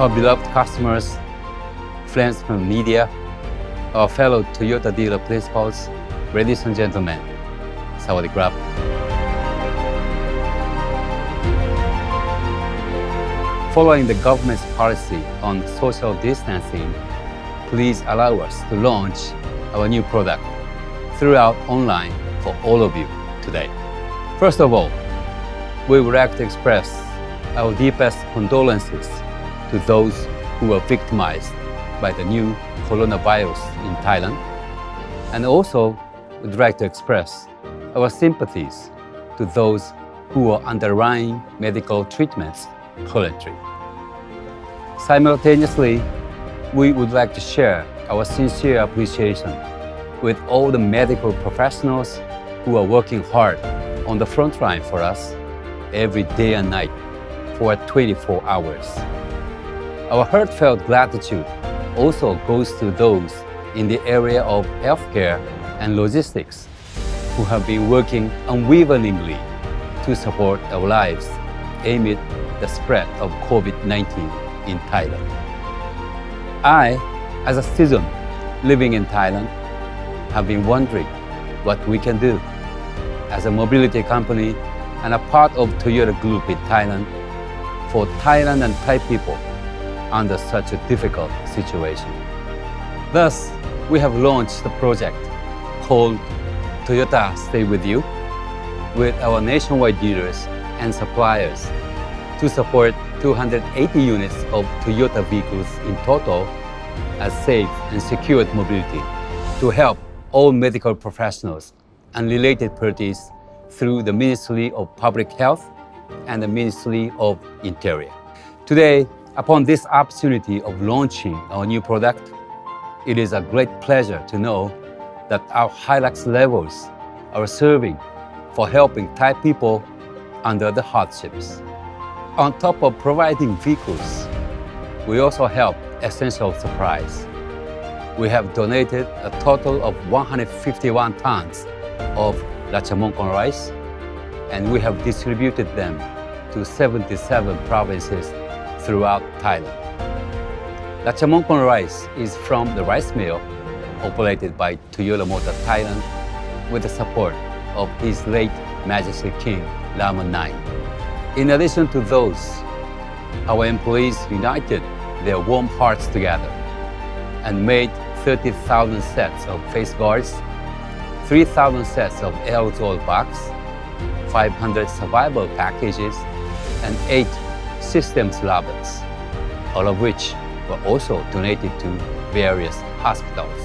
our beloved customers, friends from media, our fellow Toyota dealer principals, ladies and gentlemen, Sawadee Krap. Following the government's policy on social distancing, please allow us to launch our new product throughout online for all of you today. First of all, we would like to express our deepest condolences to those who were victimized by the new coronavirus in Thailand, and also would like to express our sympathies to those who are undergoing medical treatments currently. Simultaneously, we would like to share our sincere appreciation with all the medical professionals who are working hard on the front line for us every day and night for 24 hours. Our heartfelt gratitude also goes to those in the area of healthcare and logistics who have been working unwaveringly to support our lives amid the spread of COVID 19 in Thailand. I, as a citizen living in Thailand, have been wondering what we can do as a mobility company and a part of Toyota Group in Thailand for Thailand and Thai people under such a difficult situation. Thus, we have launched the project called Toyota Stay With You with our nationwide dealers and suppliers to support 280 units of Toyota vehicles in total as safe and secured mobility to help all medical professionals and related parties through the Ministry of Public Health and the Ministry of Interior. Today, upon this opportunity of launching our new product, it is a great pleasure to know that our Hilux levels are serving for helping Thai people under the hardships. On top of providing vehicles, we also help essential supplies. We have donated a total of 151 tons of Ratchamongkon rice, and we have distributed them to 77 provinces throughout Thailand. The Ratchamongkon rice is from the rice mill operated by Toyota Motor Thailand with the support of His late Majesty King Raman IX. In addition to those, our employees united their warm hearts together and made 30,000 sets of face guards, 3,000 sets of aerosol bags, 500 survival packages, and 8 systems robots, all of which were also donated to various hospitals.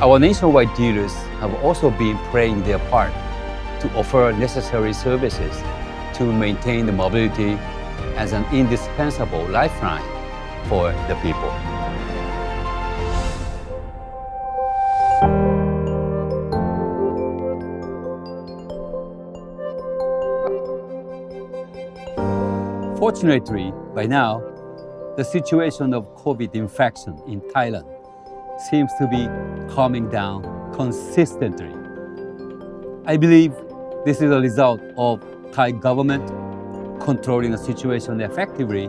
Our nationwide dealers have also been playing their part to offer necessary services to maintain the mobility as an indispensable lifeline for the people. Fortunately, by now, the situation of COVID infection in Thailand seems to be calming down consistently. I believe this is a result of Thai government controlling the situation effectively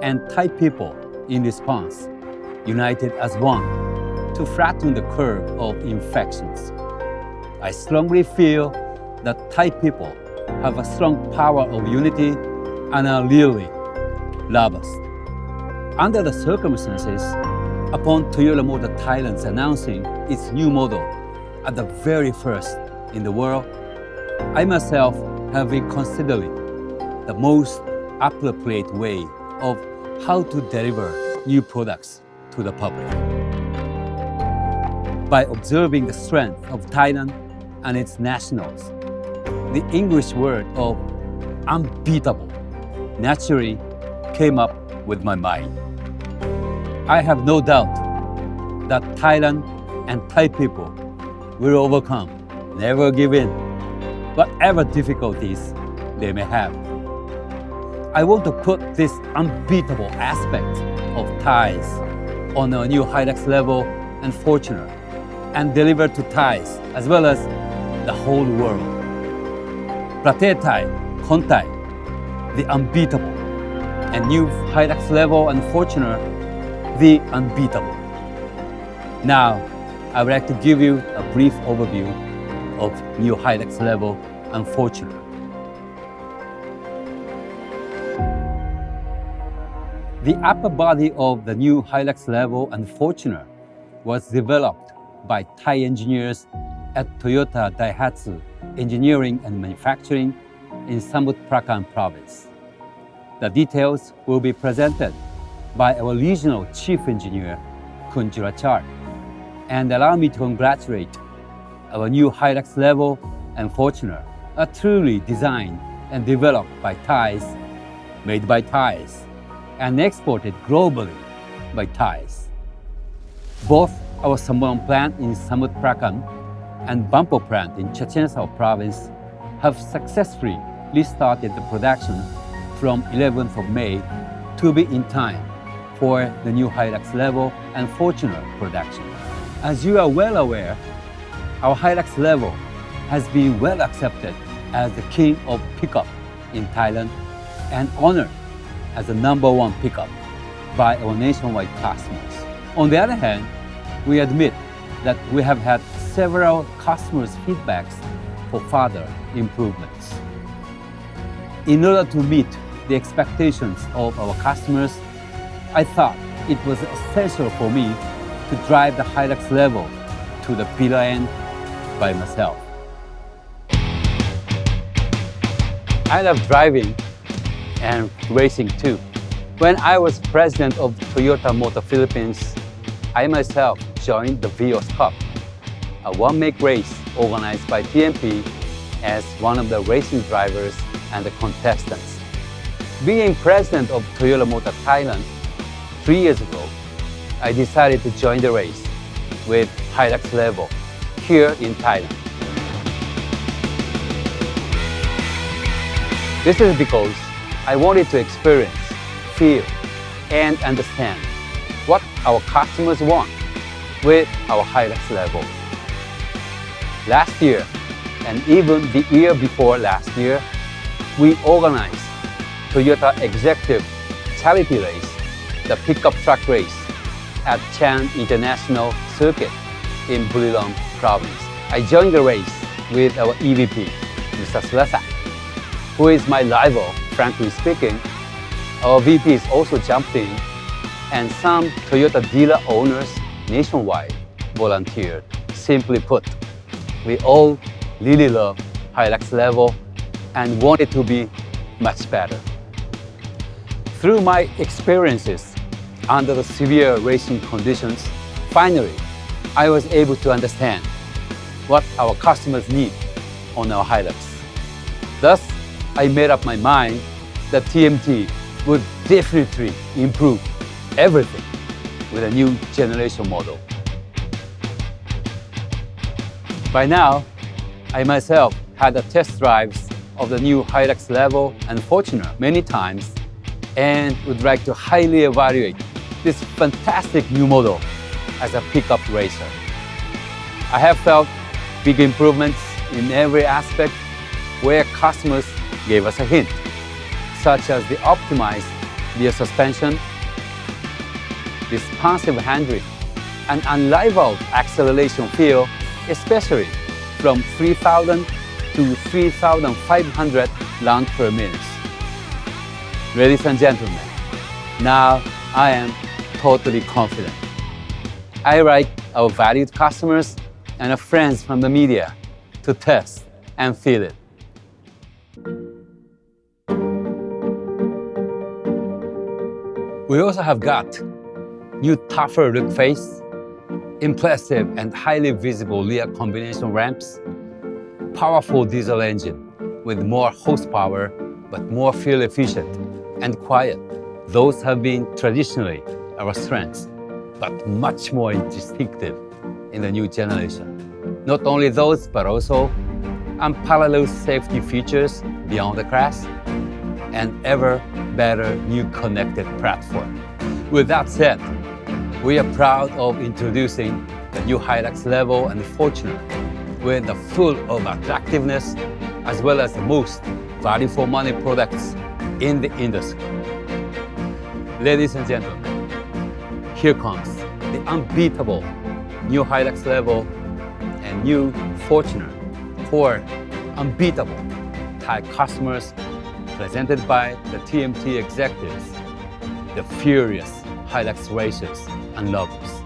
and Thai people in response united as one to flatten the curve of infections. I strongly feel that Thai people have a strong power of unity really robust. Under the circumstances, upon Toyota Motor Thailand's announcing its new model at the very first in the world, I myself have been considering the most appropriate way of how to deliver new products to the public. By observing the strength of Thailand and its nationals, the English word of unbeatable naturally came up with my mind. I have no doubt that Thailand and Thai people will overcome, never give in, whatever difficulties they may have. I want to put this unbeatable aspect of Thais on a new Hilux level and fortune, and deliver to Thais as well as the whole world. Prate Thai, Kon Thai, the unbeatable and new Hilux level and Fortuner, the unbeatable. Now, I would like to give you a brief overview of new Hilux level and Fortuner. The upper body of the new Hilux level and Fortuner was developed by Thai engineers at Toyota Daihatsu Engineering and Manufacturing in Samut Prakan province. The details will be presented by our regional chief engineer, Kunjura Char. And allow me to congratulate our new Hilux level and Fortuner are truly designed and developed by Thais, made by Thais, and exported globally by Thais. Both our Samoan plant in Samut Prakan and Bampo plant in Chichen province have successfully restarted the production from 11th of May to be in time for the new Hilux level and Fortuner production. As you are well aware, our Hilux level has been well accepted as the king of pickup in Thailand and honored as the number one pickup by our nationwide customers. On the other hand, we admit that we have had several customers' feedbacks for further improvements. In order to meet the expectations of our customers, I thought it was essential for me to drive the Hilux level to the bitter end by myself. I love driving and racing too. When I was president of Toyota Motor Philippines, I myself joined the Vios Cup, a one-make race organized by TMP as one of the racing drivers and the contestants. Being president of Toyota Motor Thailand three years ago, I decided to join the race with Hilux Level here in Thailand. This is because I wanted to experience, feel, and understand what our customers want with our Hilux level. Last year, and even the year before last year, we organized Toyota Executive Charity Race, the pickup truck race at Chan International Circuit in Buriram province. I joined the race with our EVP, Mr. Sulasak, who is my rival, frankly speaking. Our VPs also jumped in, and some Toyota dealer owners nationwide volunteered. Simply put, we all really love Hilux level and want it to be much better. Through my experiences under the severe racing conditions, finally, I was able to understand what our customers need on our Hilux. Thus, I made up my mind that TMT would definitely improve everything with a new generation model. By now, I myself had the test drives of the new Hilux Level and Fortuner many times and would like to highly evaluate this fantastic new model as a pickup racer. I have felt big improvements in every aspect where customers gave us a hint, such as the optimized rear suspension, responsive handling, and unrivaled acceleration feel, especially from 3,000 to 3,500 rounds per minute. Ladies and gentlemen, now I am totally confident. I write our valued customers and our friends from the media to test and feel it. We also have got new tougher look face, impressive and highly visible rear combination ramps, powerful diesel engine with more horsepower but more fuel efficient and quiet. Those have been traditionally our strengths, but much more distinctive in the new generation. Not only those, but also unparalleled safety features beyond the crash and ever better new connected platform. With that said, we are proud of introducing the new Hilux level and Fortuner with the full of attractiveness as well as the most value for money products in the industry. Ladies and gentlemen, here comes the unbeatable new Hilux level and new Fortuner for unbeatable Thai customers presented by the TMT executives, the furious Hilux racers and lovers.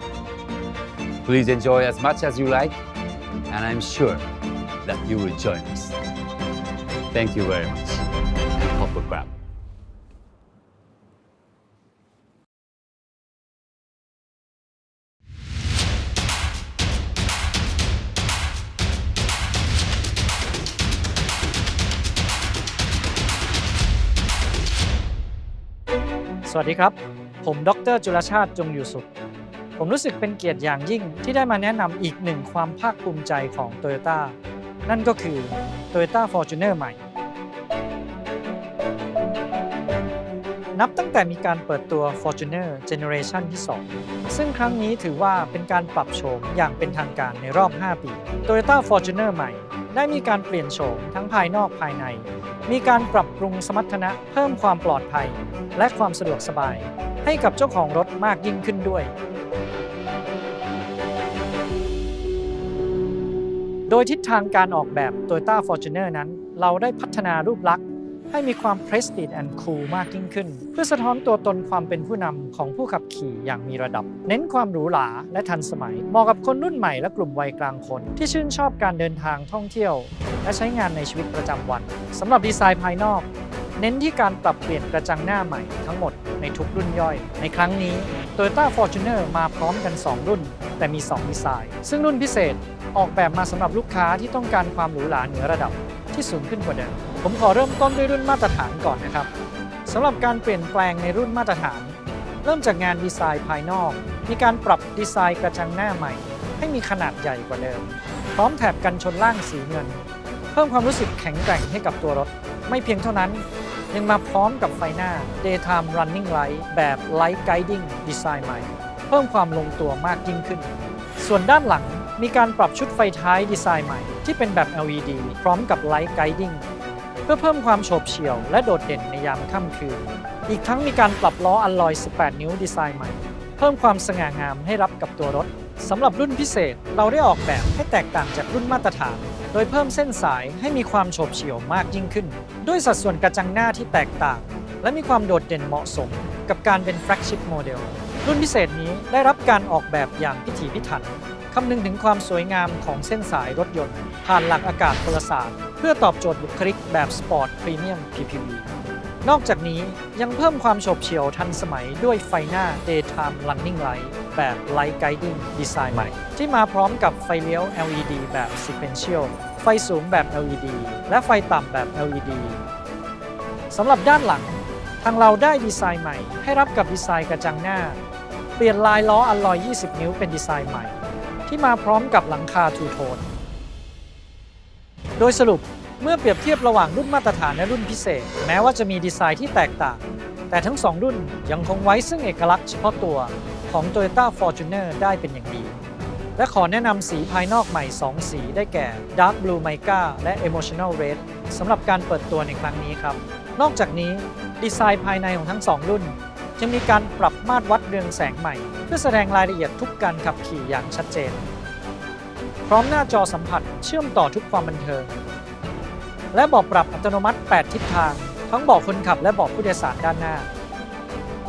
Please enjoy as much as you like, and I'm sure that you will join us. Thank you very much, and Hopper Grab. สวัสดีครับ ผม ดร จุลชาติ จงอยู่สุข ผมรู้สึกเป็นเกียรติอย่างยิ่งที่ได้มาแนะนำอีกหนึ่งความภาคภูมิใจของ Toyota นั่นก็คือ Toyota Fortuner ใหม่ นับตั้งแต่มีการเปิดตัว Fortuner Generation ที่ 2 ซึ่งครั้งนี้ถือว่าเป็นการปรับโฉมอย่างเป็นทางการในรอบ 5 ปี Toyota Fortuner ใหม่ ได้มีการเปลี่ยนโฉมทั้งภายนอกภายใน มีการปรับปรุงสมรรถนะเพิ่มความปลอดภัย และความสะดวกสบาย ให้กับเจ้าของรถมากยิ่งขึ้นด้วย โดยทิศทางการออกแบบ Toyota Fortuner นั้น เราได้พัฒนารูปลักษณ์ให้มีความ prestige and cool มากยิ่งขึ้น เพื่อสะท้อนตัวตนความเป็นผู้นำของผู้ขับขี่อย่างมีระดับ เน้นความหรูหราและทันสมัย เหมาะกับคนรุ่นใหม่และกลุ่มวัยกลางคน ที่ชื่นชอบการเดินทางท่องเที่ยว และใช้งานในชีวิตประจำวันสำหรับดีไซน์ภายนอก เน้นที่การปรับเปลี่ยนกระจังหน้าใหม่ทั้งหมดในทุกรุ่นย่อย ในครั้งนี้ Toyota Fortuner มาพร้อมกัน 2 รุ่น แต่มี 2 ดีไซน์ ซึ่งรุ่นพิเศษ ออกแบบมาสำหรับลูกค้าที่ต้องการความหรูหราเหนือระดับที่สูงขึ้นกว่าเดิม ผมขอเริ่มต้นด้วยรุ่นมาตรฐานก่อนนะครับสำหรับการเปลี่ยนแปลงในรุ่นมาตรฐาน เริ่มจากงานดีไซน์ภายนอก มีการปรับดีไซน์กระจังหน้าใหม่ ให้มีขนาดใหญ่กว่าเดิม พร้อมแถบกันชนล่างสีเงิน เพิ่มความรู้สึกแข็งแกร่งให้กับตัวรถ ไม่เพียงเท่านั้น ยังมาพร้อมกับไฟหน้า Daytime Running Light แบบ Light Guiding Design ใหม่ เพิ่มความลงตัวมากยิ่งขึ้น ส่วนด้านหลัง มีการปรับชุดไฟท้ายดีไซน์ใหม่ที่เป็นแบบ LED พร้อมกับ Light Guiding เพื่อเพิ่มความโฉบเฉี่ยวและโดดเด่นในยามค่ำคืน อีกทั้งมีการปรับล้ออัลลอย 18 นิ้วดีไซน์ใหม่ เพิ่มความสง่างามให้รับกับตัวรถสำหรับรุ่นพิเศษเราได้ออกแบบให้แตกต่างจากรุ่นมาตรฐาน โดยเพิ่มเส้นสายให้มีความโฉบเฉี่ยวมากยิ่งขึ้น ด้วยสัดส่วนกระจังหน้าที่แตกต่าง และมีความโดดเด่นเหมาะสม กับการเป็น flagship model รุ่นพิเศษนี้ได้รับการออกแบบอย่างพิถีพิถัน คำนึงถึงความสวยงามของเส้นสายรถยนต์ ผ่านหลักอากาศพลศาสตร์ เพื่อตอบโจทย์บุคลิกแบบสปอร์ตพรีเมียม PPV นอกจากนี้ยังเพิ่มความโฉบเฉี่ยวทันสมัยด้วยไฟหน้า Daytime Running Light แบบ Light Guiding Design ใหม่ ที่มาพร้อมกับไฟเลี้ยว LED แบบ Sequential ไฟสูงแบบ LED และไฟต่ำแบบ LED สำหรับด้านหลัง ทางเราได้ดีไซน์ใหม่ ให้รับกับดีไซน์กระจังหน้า เปลี่ยนลายล้ออัลลอย 20 นิ้วเป็นดีไซน์ใหม่ ที่มาพร้อมกับหลังคาทูโทน โดยสรุปเมื่อเปรียบเทียบระหว่างรุ่นมาตรฐานและรุ่นพิเศษ แม้ว่าจะมีดีไซน์ที่แตกต่าง แต่ทั้ง2รุ่นยังคงไว้ซึ่งเอกลักษณ์เฉพาะตัวของ Toyota Fortuner ได้เป็นอย่างดี และขอแนะนำสีภายนอกใหม่ 2 สีได้แก่ Dark Blue Mica และ Emotional Red สำหรับการเปิดตัวในครั้งนี้ครับ นอกจากนี้ดีไซน์ภายในของทั้ง2รุ่นยังมีการปรับมาตรวัดเรืองแสงใหม่ เพื่อแสดงรายละเอียดทุกการขับขี่อย่างชัดเจน พร้อมหน้าจอสัมผัสเชื่อมต่อทุกความบันเทิง และบอกปรับอัตโนมัติ 8 ทิศทาง ทั้งบอกคนขับและบอกผู้โดยสารด้านหน้า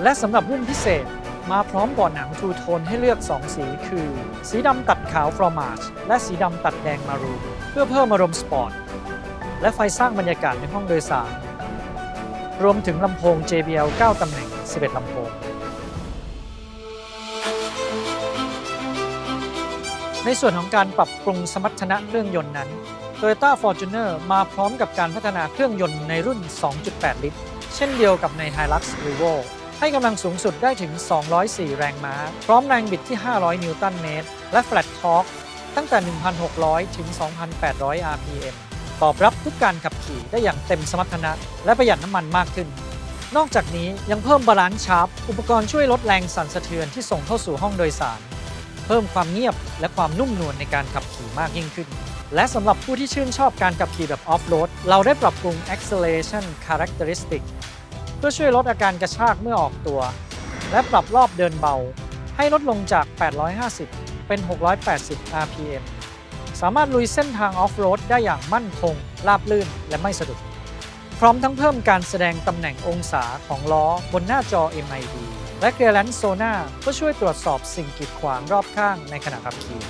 และสำหรับรุ่นพิเศษมาพร้อมเบาะหนังทูโทนให้เลือก 2 สีคือ สีดำตัดขาวฟรอมาชและสีดำตัดแดงมารูเพื่อเพิ่มอารมณ์สปอร์ต และไฟสร้างบรรยากาศในห้องโดยสาร รวมถึงลำโพง JBL 9 ตำแหน่ง 11 ลำโพง ในส่วนของการปรับปรุงสมรรถนะเครื่องยนต์นั้น Toyota Fortuner มาพร้อมกับการพัฒนาเครื่องยนต์ในรุ่น 2.8 ลิตร เช่นเดียวกับใน Hilux Revo ให้กำลังสูงสุดได้ถึง 204 แรงม้า พร้อมแรงบิดที่ 500 นิวตันเมตร และ Flat Torque ตั้งแต่ 1,600 ถึง 2,800 RPM ตอบรับทุกการขับขี่ได้อย่างเต็มสมรรถนะ และประหยัดน้ำมันมากขึ้น นอกจากนี้ยังเพิ่มบาลานซ์ชาร์ปอุปกรณ์ช่วยลดแรงสั่นสะเทือนที่ส่งเข้าสู่ห้องโดยสาร เพิ่มความเงียบและความนุ่มนวลในการขับขี่มากยิ่งขึ้น และสำหรับผู้ที่ชื่นชอบการขับขี่แบบออฟโรดเราได้ปรับปรุง acceleration characteristic เพื่อช่วยลดอาการกระชากเมื่อออกตัว และปรับรอบเดินเบา ให้ลดลงจาก 850 เป็น 680 RPM สามารถลุยเส้นทางออฟโรดได้อย่างมั่นคง ราบลื่นและไม่สะดุด พร้อมทั้งเพิ่มการแสดงตำแหน่งองศาของล้อบนหน้าจอ MID และ Clearance Sonar เพื่อช่วยตรวจสอบสิ่งกีดขวางรอบข้างในขณะขับขี่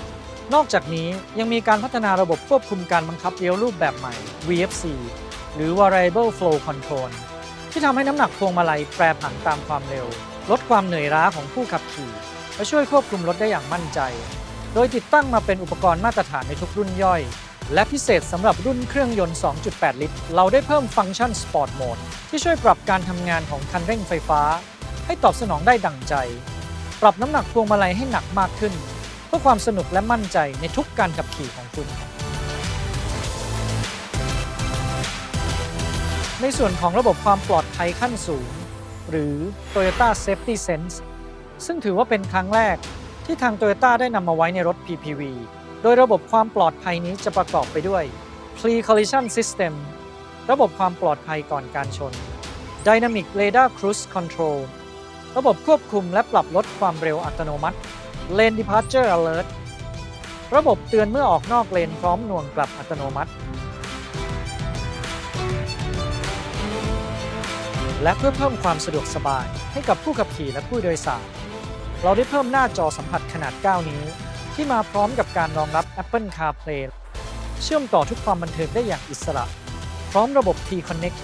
นอกจากนี้ยังมีการพัฒนาระบบควบคุมการบังคับเลี้ยวรูปแบบใหม่ VFC หรือ Variable Flow Control ที่ทำให้น้ำหนักพวงมาลัยแปรผันตามความเร็ว ลดความเหนื่อยล้าของผู้ขับขี่ และช่วยควบคุมรถได้อย่างมั่นใจ โดยติดตั้งมาเป็นอุปกรณ์มาตรฐานในทุกรุ่นย่อย และพิเศษสำหรับรุ่นเครื่องยนต์ 2.8 ลิตร เราได้เพิ่มฟังก์ชัน Sport Mode ที่ช่วยปรับการทำงานของคันเร่งไฟฟ้า ให้ตอบสนองได้ดั่งใจ ปรับน้ำหนักพวงมาลัยให้หนักมากขึ้น เพื่อความสนุกและมั่นใจในทุกการขับขี่ของคุณ ในส่วนของระบบความปลอดภัยขั้นสูง หรือ Toyota Safety Sense ซึ่งถือว่าเป็นครั้งแรกที่ทาง Toyota ได้นำมาไว้ในรถ PPV โดยระบบความปลอดภัยนี้จะประกอบไปด้วย Pre-Collision System ระบบความปลอดภัยก่อนการชน Dynamic Radar Cruise Control ระบบควบคุมและปรับลดความเร็วอัตโนมัติ Lane Departure Alert ระบบเตือนเมื่อออกนอกเลนพร้อมหน่วงกลับอัตโนมัติ และเพื่อเพิ่มความสะดวกสบายให้กับผู้ขับขี่และผู้โดยสาร เราได้เพิ่มหน้าจอสัมผัสขนาด 9 นิ้ว ที่มาพร้อมกับการรองรับ Apple CarPlay เชื่อมต่อทุกความบันเทิงได้อย่างอิสระ พร้อมระบบ T-Connect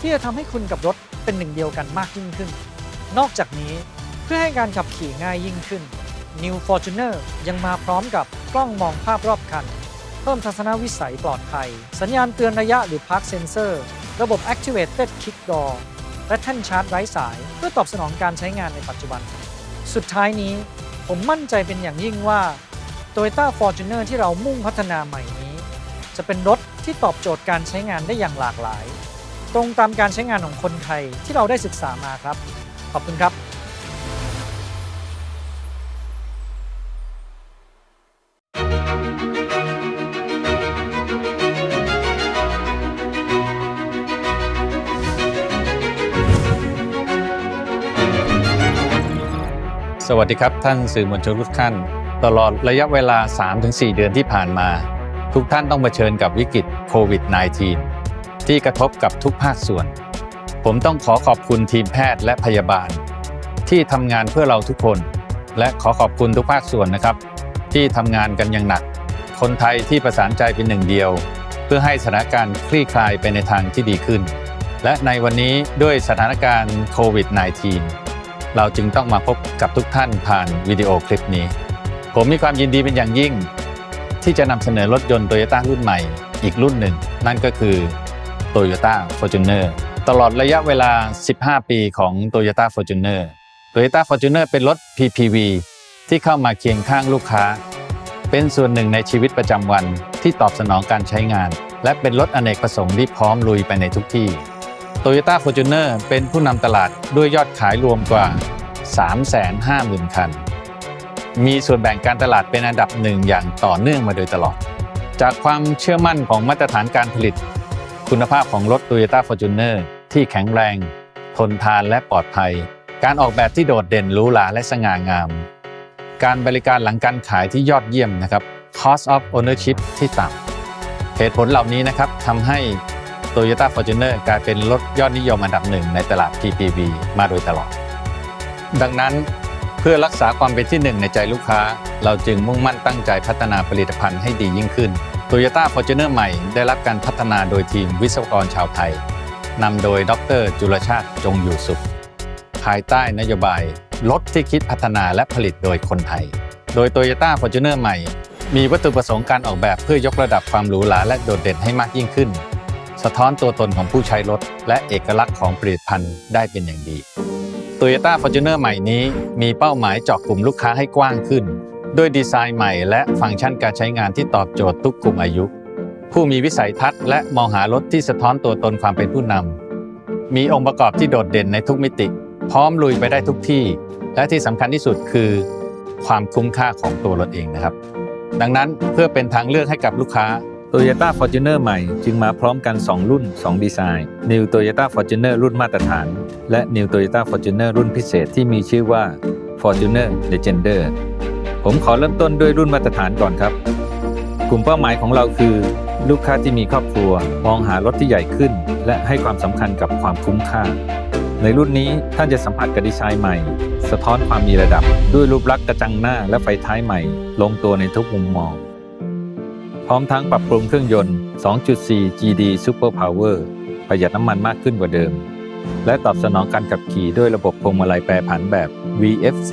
ที่จะทำให้คุณกับรถเป็นหนึ่งเดียวกันมากยิ่งขึ้น นอกจากนี้เพื่อให้การขับขี่ง่ายยิ่งขึ้น New Fortuner ยังมาพร้อมกับกล้องมองภาพรอบคัน เพิ่มทัศนวิสัยปลอดภัย สัญญาณเตือนระยะหรือ Park Sensor ระบบ Activated Kick Door และแท่นชาร์จไร้สาย เพื่อตอบสนองการใช้งานในปัจจุบัน สุดท้ายนี้ผมมั่นใจเป็นอย่างยิ่งว่า Toyota Fortuner ที่เรามุ่งพัฒนาใหม่นี้ จะเป็นรถที่ตอบโจทย์การใช้งานได้อย่างหลากหลาย ตรงตามการใช้งานของคนไทยที่เราได้ศึกษามาครับ ขอบคุณครับสวัสดีครับ ท่านสื่อมวลชนทุกท่าน ตลอดระยะเวลา 3-4 เดือนที่ผ่านมา ทุกท่านต้องเผชิญกับวิกฤตโควิด -19 ที่กระทบกับทุกภาคส่วน ผมต้องขอขอบคุณทีมแพทย์และพยาบาล ที่ทำงานเพื่อเราทุกคน และขอขอบคุณทุกภาคส่วนนะครับ ที่ทำงานกันอย่างหนัก คนไทยที่ประสานใจเป็นหนึ่งเดียว เพื่อให้สถานการณ์คลี่คลายไปในทางที่ดีขึ้น และในวันนี้ด้วยสถานการณ์โควิด -19 เราจึงต้องมาพบกับทุกท่านผ่านวิดีโอคลิปนี้ ผมมีความยินดีเป็นอย่างยิ่ง ที่จะนำเสนอรถยนต์ Toyota รุ่นใหม่ อีกรุ่นหนึ่ง นั่นก็คือ Toyota Fortuner ตลอดระยะเวลา 15 ปีของ Toyota Fortuner Toyota Fortuner เป็นรถ PPV ที่เข้ามาเคียงข้างลูกค้า เป็นส่วนหนึ่งในชีวิตประจำวันที่ตอบสนองการใช้งาน และเป็นรถอเนกประสงค์ที่พร้อมลุยไปในทุกที่ Toyota Fortuner เป็นผู้นำตลาดด้วยยอดขายรวมกว่า 350,000 คัน มีส่วนแบ่งการตลาดเป็นอันดับหนึ่งอย่างต่อเนื่องมาโดยตลอด จากความเชื่อมั่นของมาตรฐานการผลิต คุณภาพของรถ Toyota Fortuner ที่แข็งแรง ทนทานและปลอดภัย การออกแบบที่โดดเด่นหรูหราและสง่างาม การบริการหลังการขายที่ยอดเยี่ยมนะครับ cost of ownership ที่ต่ำเหตุผลเหล่านี้นะครับทำให้ Toyota Fortuner กลายเป็นรถยอดนิยมอันดับหนึ่งในตลาด PPV มาโดยตลอด ดังนั้นเพื่อรักษาความเป็นที่หนึ่งในใจลูกค้า เราจึงมุ่งมั่นตั้งใจพัฒนาผลิตภัณฑ์ให้ดียิ่งขึ้น Toyota Fortuner ใหม่ได้รับการพัฒนาโดยทีมวิศวกรชาวไทย นำโดยดร จุลชาติจงอยู่สุข ภายใต้นโยบายรถที่คิดพัฒนาและผลิตโดยคนไทย โดย Toyota Fortuner ใหม่ มีวัตถุประสงค์การออกแบบเพื่อยกระดับความหรูหราและโดดเด่นให้มากยิ่งขึ้น สะท้อนตัวตนของผู้ใช้รถ และเอกลักษณ์ของผลิตภัณฑ์ได้เป็นอย่างดี Toyota Fortuner ใหม่นี้มีเป้าหมายเจาะกลุ่มลูกค้าให้กว้างขึ้น ด้วยดีไซน์ใหม่และฟังก์ชันการใช้งานที่ตอบโจทย์ทุกกลุ่มอายุ ผู้มีวิสัยทัศน์และมองหารถที่สะท้อนตัวตนความเป็นผู้นำ มีองค์ประกอบที่โดดเด่นในทุกมิติ พร้อมลุยไปได้ทุกที่ และที่สำคัญที่สุดคือ ความคุ้มค่าของตัวรถเองนะครับ ดังนั้นเพื่อเป็นทางเลือกให้กับลูกค้า Toyota Fortuner ใหม่จึงมาพร้อมกัน 2 รุ่น 2 ดีไซน์ New Toyota Fortuner รุ่นมาตรฐาน และ New Toyota Fortuner รุ่นพิเศษที่มีชื่อว่า Fortuner Legender ผมขอเริ่มต้นด้วยรุ่นมาตรฐานก่อนครับ กลุ่มเป้าหมายของเราคือ ลูกค้าที่มีครอบครัวมองหารถที่ใหญ่ขึ้น และให้ความสำคัญกับความคุ้มค่า ในรุ่นนี้ท่านจะสัมผัสกับดีไซน์ใหม่ สะท้อนความมีระดับ ด้วยรูปลักษณ์กระจังหน้าและไฟท้ายใหม่ ลงตัวในทุกมุมมอง พร้อมทั้งปรับปรุงเครื่องยนต์ 2.4 GD Super Power ประหยัดน้ำมันมากขึ้นกว่าเดิม และตอบสนองการขับขี่ด้วยระบบพวงมาลัยแปรผันแบบ VFC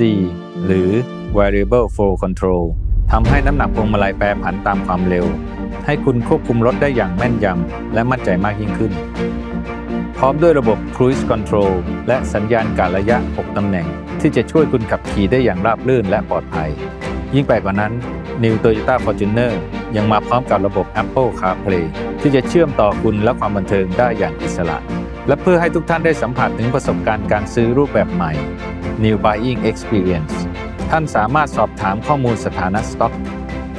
หรือ Variable Flow Control ทำให้น้ำหนักพวงมาลัยแปรผันตามความเร็ว ให้คุณควบคุมรถได้อย่างแม่นยำและมั่นใจมากยิ่งขึ้น พร้อมด้วยระบบ Cruise Control และสัญญาณการระยะ 6 ตำแหน่ง ที่จะช่วยคุณขับขี่ได้อย่างราบรื่นและปลอดภัย ยิ่งไปกว่านั้น New Toyota Fortuner ยังมาพร้อมกับระบบ Apple CarPlay ที่จะเชื่อมต่อคุณและความบันเทิงได้อย่างอิสระ และเพื่อให้ทุกท่านได้สัมผัสถึงประสบการณ์การซื้อรูปแบบใหม่ New Buying Experience ท่านสามารถสอบถามข้อมูลสถานะสต็อก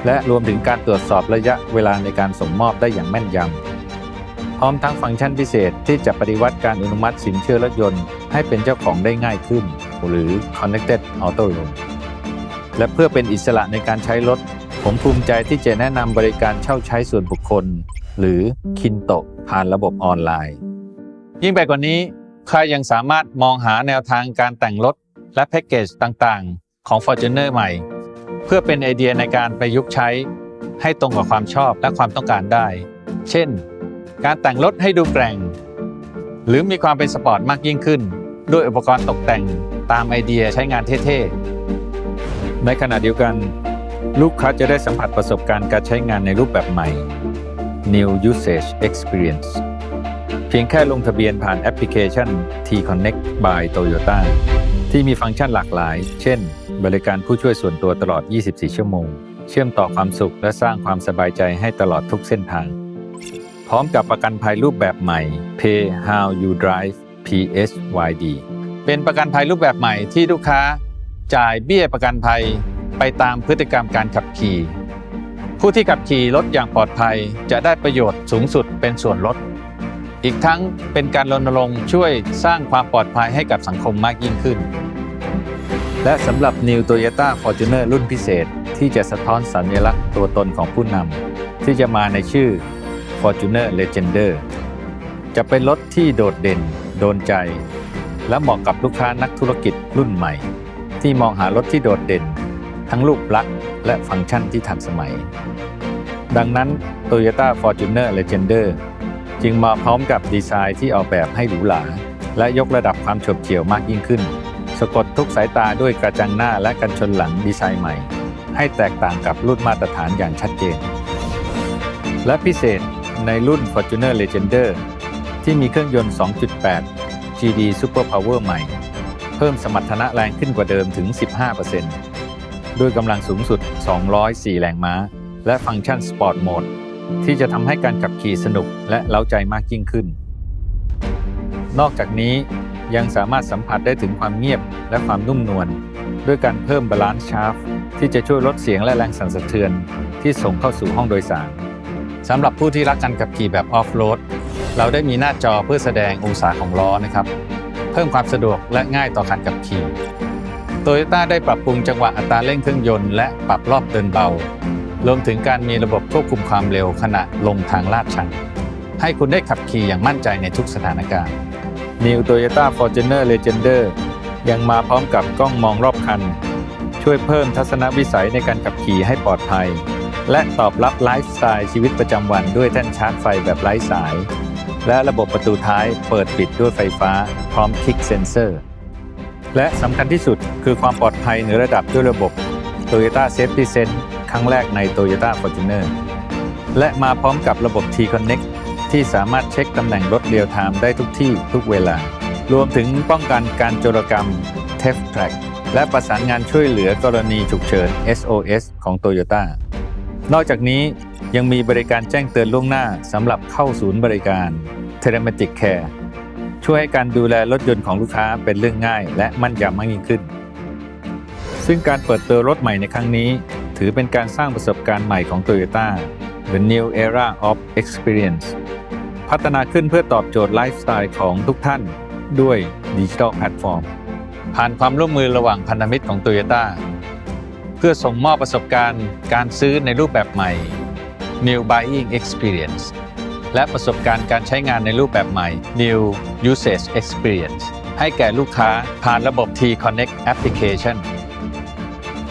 และรวมถึงการตรวจสอบระยะเวลาในการส่งมอบได้อย่างแม่นยำพร้อมทั้งฟังก์ชันพิเศษที่จะปฏิวัติการอนุมัติสินเชื่อรถยนต์ให้เป็นเจ้าของได้ง่ายขึ้น หรือ Connected Auto Loan และเพื่อเป็นอิสระในการใช้รถ ผมภูมิใจที่จะแนะนำบริการเช่าใช้ส่วนบุคคล หรือคินโตผ่านระบบออนไลน์ ยิ่งไปกว่านี้ใครยังสามารถมองหาแนวทางการแต่งรถและแพ็กเกจต่างๆ ของ Fortuner ใหม่ เพื่อเป็นไอเดียในการประยุกต์ใช้ให้ตรงกับความชอบและความต้องการได้ เช่น การแต่งรถให้ดูแกร่ง หรือมีความเป็นสปอร์ตมากยิ่งขึ้น ด้วยอุปกรณ์ตกแต่งตามไอเดียใช้งานเท่ๆ ในขณะเดียวกัน ลูกค้าจะได้สัมผัสประสบการณ์การใช้งานในรูปแบบใหม่ New Usage Experience เพียงแค่ลงทะเบียนผ่านแอปพลิเคชัน T-Connect by Toyota ที่มีฟังก์ชันหลากหลาย เช่น บริการผู้ช่วยส่วนตัวตลอด 24 ชั่วโมง เชื่อมต่อความสุขและสร้างความสบายใจให้ตลอดทุกเส้นทาง พร้อมกับประกันภัยรูปแบบใหม่ Pay How You Drive PHYD เป็นประกันภัยรูปแบบใหม่ที่ลูกค้าจ่ายเบี้ยประกันภัยไปตามพฤติกรรมการขับขี่ ผู้ที่ขับขี่รถอย่างปลอดภัยจะได้ประโยชน์สูงสุดเป็นส่วนลด อีกทั้งเป็นการรณรงค์ช่วยสร้างความปลอดภัยให้กับสังคมมากยิ่งขึ้น และสำหรับ New Toyota Fortuner รุ่นพิเศษที่จะสะท้อนสัญลักษณ์ตัวตนของผู้นำที่จะมาในชื่อ Fortuner Legender จะเป็นรถที่โดดเด่น โดนใจ และเหมาะกับลูกค้านักธุรกิจรุ่นใหม่ ที่มองหารถที่โดดเด่น ทั้งรูปลักษณ์และฟังก์ชันที่ทันสมัย ดังนั้น Toyota Fortuner Legender จึงมาพร้อมกับดีไซน์ที่ออกแบบให้หรูหราและยกระดับความโฉบเฉี่ยวมากยิ่งขึ้น สะกดทุกสายตาด้วยกระจังหน้าและกันชนหลังดีไซน์ใหม่ ให้แตกต่างกับรุ่นมาตรฐานอย่างชัดเจน และพิเศษในรุ่น Fortuner Legender ที่มีเครื่องยนต์ 2.8 GD Super Power ใหม่ เพิ่มสมรรถนะแรงขึ้นกว่าเดิมถึง 15%ด้วยกำลังสูงสุด 204 แรงม้า และฟังก์ชัน Sport Mode ที่จะทำให้การขับขี่สนุกและเล้าใจมากยิ่งขึ้น นอกจากนี้ ยังสามารถสัมผัสได้ถึงความเงียบและความนุ่มนวลด้วยการเพิ่มบาลานซ์ชาร์ฟที่จะช่วยลดเสียงและแรงสั่นสะเทือน ที่ส่งเข้าสู่ห้องโดยสารสำหรับผู้ที่รักการขับขี่แบบออฟโรดเราได้มีหน้าจอเพื่อแสดงองศาของล้อนะครับ เพิ่มความสะดวกและง่ายต่อการขับขี่โตโยต้าได้ปรับปรุงจังหวะอัตราเร่งเครื่องยนต์และปรับรอบเดินเบา รวมถึงการมีระบบควบคุมความเร็วขณะลงทางลาดชันให้คุณได้ขับขี่อย่างมั่นใจในทุกสถานการณ์ New Toyota Fortuner Legender ยังมาพร้อมกับกล้องมองรอบคัน ช่วยเพิ่มทัศนวิสัยในการขับขี่ให้ปลอดภัย และตอบรับไลฟ์สไตล์ชีวิตประจำวันด้วยแท่นชาร์จไฟแบบไร้สาย และระบบประตูท้ายเปิดปิดด้วยไฟฟ้าพร้อมคลิกเซนเซอร์ และสำคัญที่สุดคือความปลอดภัยเหนือระดับด้วยระบบ Toyota Safety Sense ครั้งแรกใน Toyota Fortuner และมาพร้อมกับระบบ T-Connect ที่สามารถเช็คตำแหน่งรถเรียลไทม์ได้ทุกที่ทุกเวลา รวมถึงป้องกันการโจรกรรม t e f t Track และประสานงานช่วยเหลือกรณีฉุกเฉิน SOS ของ Toyota นอกจากนี้ยังมีบริการแจ้งเตือนล่วงหน้าสำหรับเข้าศูนย์บริการ Telematic Care ช่วยให้การดูแลรถยนต์ของลูกค้าเป็นเรื่องง่าย และมั่นยำมากยิ่งขึ้น ซึ่งการเปิดตัวรถใหม่ในครั้งนี้ ถือเป็นการสร้างประสบการณ์ใหม่ของ Toyota The New Era of Experience พัฒนาขึ้นเพื่อตอบโจทย์ไลฟ์สไตล์ของทุกท่านด้วยดิจิทัลแพลตฟอร์ม ผ่านความร่วมมือระหว่างพันธมิตรของ Toyota เพื่อส่งมอบประสบการณ์การซื้อในรูปแบบใหม่ New Buying Experience และประสบการณ์การใช้งานในรูปแบบใหม่ New Usage Experience ให้แก่ลูกค้าผ่านระบบ T-Connect Application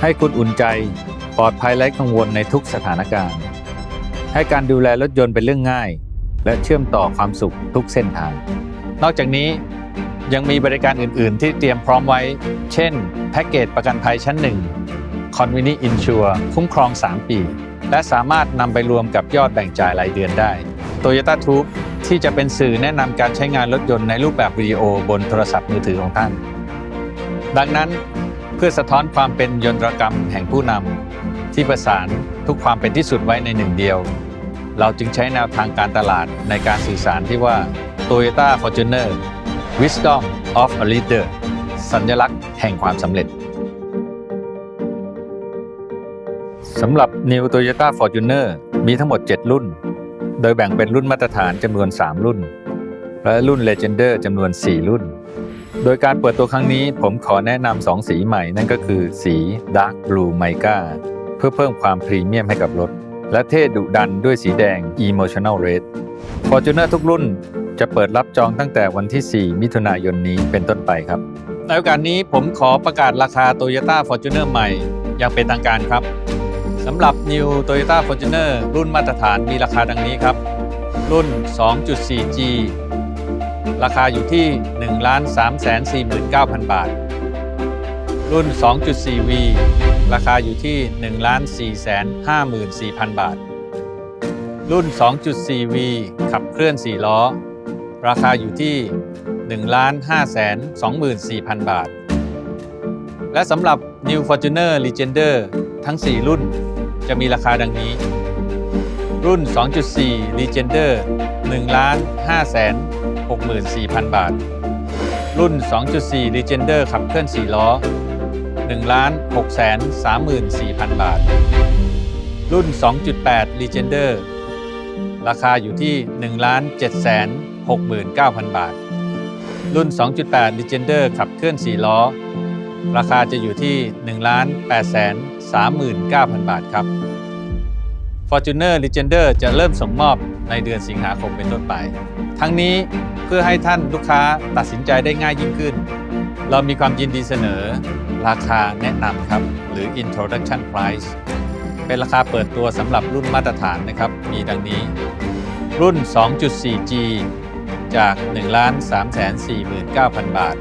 ให้คุณอุ่นใจปลอดภัยและกังวลในทุกสถานการณ์ ให้การดูแลรถยนต์เป็นเรื่องง่าย และเชื่อมต่อความสุขทุกเส้นทาง นอกจากนี้ยังมีบริการอื่น ๆ ที่เตรียมพร้อมไว้ เช่น แพ็กเกจประกันภัยชั้น 1 Conveni Insure คุ้มครอง 3 ปี และสามารถนำไปรวมกับยอดแบ่งจ่ายรายเดือนได้ Toyota t u b e ที่จะเป็นสื่อแนะนำการใช้งานรถยนต์ในรูปแบบวิดีโอบนโทรศัพท์มือถือของท่าน ดังนั้นเพื่อสะท้อนความเป็นยนตรกรรมแห่งผู้นำที่ประสานทุกความเป็นที่สุดไว้ในหนึ่งเดียว เราจึงใช้แนวทางการตลาดในการสื่อสารที่ว่า Toyota Fortuner Wisdom of a Leader สัญลักษณ์แห่งความสำเร็จสำหรับ New Toyota Fortuner มีทั้งหมด 7 รุ่น โดยแบ่งเป็นรุ่นมาตรฐานจำนวน 3 รุ่น และรุ่น Legender จำนวน 4 รุ่น โดยการเปิดตัวครั้งนี้ผมขอแนะนำสองสีใหม่นั่นก็คือสี Dark Blue Mica เพื่อเพิ่มความพรีเมียมให้กับรถ และเท่ดุดันด้วยสีแดง Emotional Red Fortuner ทุกรุ่นจะเปิดรับจองตั้งแต่วันที่ 4 มิถุนายนนี้เป็นต้นไปครับ ในโอกาสนี้ผมขอประกาศราคา Toyota Fortuner ใหม่อย่างเป็นทางการครับสำหรับ New Toyota Fortuner รุ่นมาตรฐานมีราคาดังนี้ครับ รุ่น 2.4G ราคาอยู่ที่ 1,349,000 บาท รุ่น 2.4V ราคาอยู่ที่ 1,454,000 บาท รุ่น 2.4V ขับเคลื่อน 4 ล้อ ราคาอยู่ที่ 1,524,000 บาท และสำหรับ New Fortuner Legender ทั้ง 4 รุ่นจะมีราคาดังนี้ รุ่น 2.4 Legender 1,564,000 บาทรุ่น 2.4 Legender ขับเคลื่อน 4 ล้อ 1,634,000 บาท รุ่น 2.8 Legender ราคาอยู่ที่ 1,769,000 บาท รุ่น 2.8 Legender ขับเคลื่อน 4 ล้อ ราคาจะอยู่ที่ 1,839,000 บาทครับ Fortuner Legender จะเริ่มส่งมอบในเดือนสิงหาคมเป็นต้นไป ทั้งนี้เพื่อให้ท่านลูกค้าตัดสินใจได้ง่ายยิ่งขึ้น เรามีความยินดีเสนอราคาแนะนำครับ หรือ Introduction Price เป็นราคาเปิดตัวสำหรับรุ่นมาตรฐานนะครับ มีดังนี้ รุ่น 2.4G จาก 1,349,000 บาท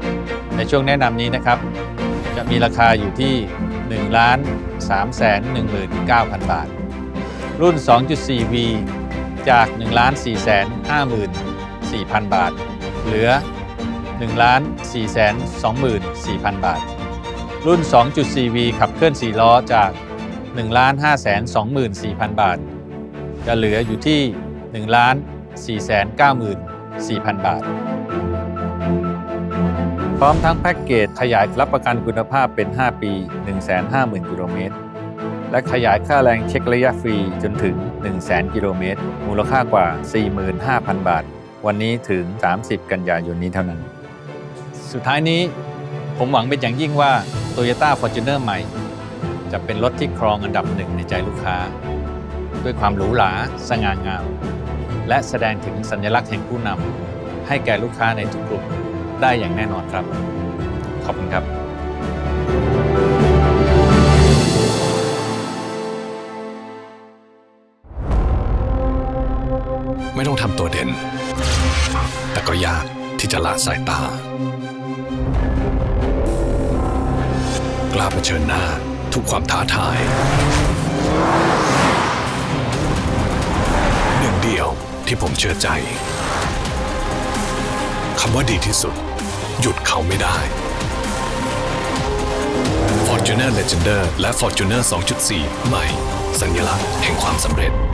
ในช่วงแนะนำนี้นะครับ จะมีราคาอยู่ที่ 1,319,000 บาท รุ่น 2.4V จาก 1,454,000 บาท เหลือ 1,424,000 บาท รุ่น 2.4V ขับเคลื่อน 4 ล้อจาก 1,524,000 บาท จะเหลืออยู่ที่ 1,494,000 บาท พร้อมทั้งแพ็กเกจขยายรับประกันคุณภาพเป็น 5 ปี 150,000 กิโลเมตร และขยายค่าแรงเช็คระยะฟรีจนถึง 100,000 กิโลเมตร มูลค่ากว่า 45,000 บาทวันนี้ถึง 30 กันยายนนี้เท่านั้น สุดท้ายนี้ผมหวังเป็นอย่างยิ่งว่า Toyota Fortuner ใหม่ จะเป็นรถที่ครองอันดับหนึ่งในใจลูกค้า ด้วยความหรูหราสง่างาม และแสดงถึงสัญลักษณ์แห่งผู้นำให้แก่ลูกค้าในทุกกลุ่มได้อย่างแน่นอนครับ ขอบคุณครับไม่ต้องทำตัวเด่น แต่ก็ยากที่จะละสายตาาเผชิญหน้า ทุกความท้าทาย หนึ่งเดียวที่ผมเชื่อใจคำว่าดีที่สุด หยุดเขาไม่ได้ Fortuner Legender และ Fortuner 2.4 ใหม่ สัญลักษณ์แห่งความสำเร็จ